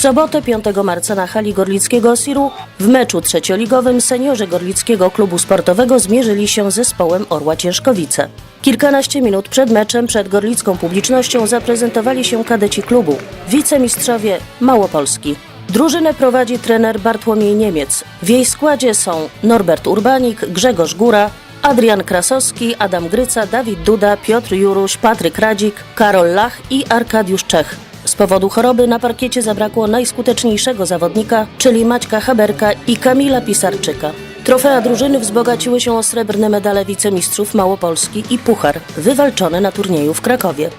sobotę 5 marca na hali Gorlickiego Siru w meczu trzecioligowym seniorzy Gorlickiego Klubu Sportowego zmierzyli się z zespołem Orła Ciężkowice. Kilkanaście minut przed meczem przed gorlicką publicznością zaprezentowali się kadeci klubu, wicemistrzowie Małopolski. Drużynę prowadzi trener Bartłomiej Niemiec. W jej składzie są Norbert Urbanik, Grzegorz Góra, Adrian Krasowski, Adam Gryca, Dawid Duda, Piotr Juruś, Patryk Radzik, Karol Lach i Arkadiusz Czech. Z powodu choroby na parkiecie zabrakło najskuteczniejszego zawodnika, czyli Maćka Haberka i Kamila Pisarczyka. Trofea drużyny wzbogaciły się o srebrne medale wicemistrzów Małopolski i puchar, wywalczone na turnieju w Krakowie.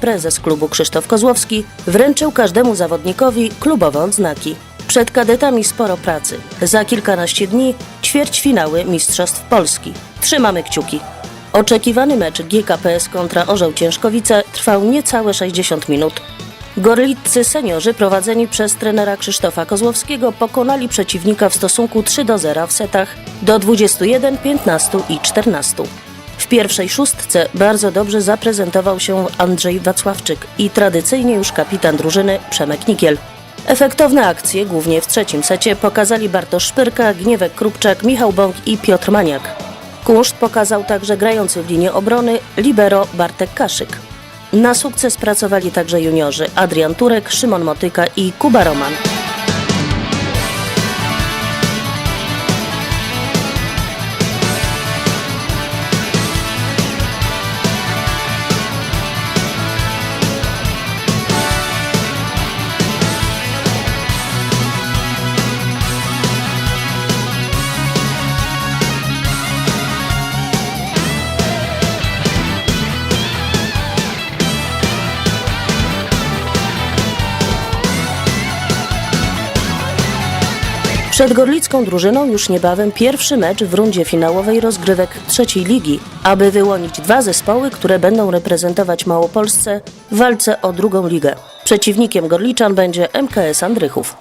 Prezes klubu Krzysztof Kozłowski wręczył każdemu zawodnikowi klubowe odznaki. Przed kadetami sporo pracy. Za kilkanaście dni ćwierćfinały Mistrzostw Polski. Trzymamy kciuki. Oczekiwany mecz GKPS kontra Orzeł Ciężkowice trwał niecałe 60 minut. Gorliccy seniorzy prowadzeni przez trenera Krzysztofa Kozłowskiego pokonali przeciwnika w stosunku 3 do 0 w setach do 21, 15 i 14. W pierwszej szóstce bardzo dobrze zaprezentował się Andrzej Wacławczyk i tradycyjnie już kapitan drużyny Przemek Nikiel. Efektowne akcje, głównie w trzecim secie, pokazali Bartosz Szpyrka, Gniewek Krupczak, Michał Bąk i Piotr Maniak. Kunszt pokazał także grający w linii obrony libero Bartek Kaszyk. Na sukces pracowali także juniorzy Adrian Turek, Szymon Motyka i Kuba Roman. Przed gorlicką drużyną już niebawem pierwszy mecz w rundzie finałowej rozgrywek trzeciej ligi, aby wyłonić dwa zespoły, które będą reprezentować Małopolsce w walce o drugą ligę. Przeciwnikiem Gorliczan będzie MKS Andrychów.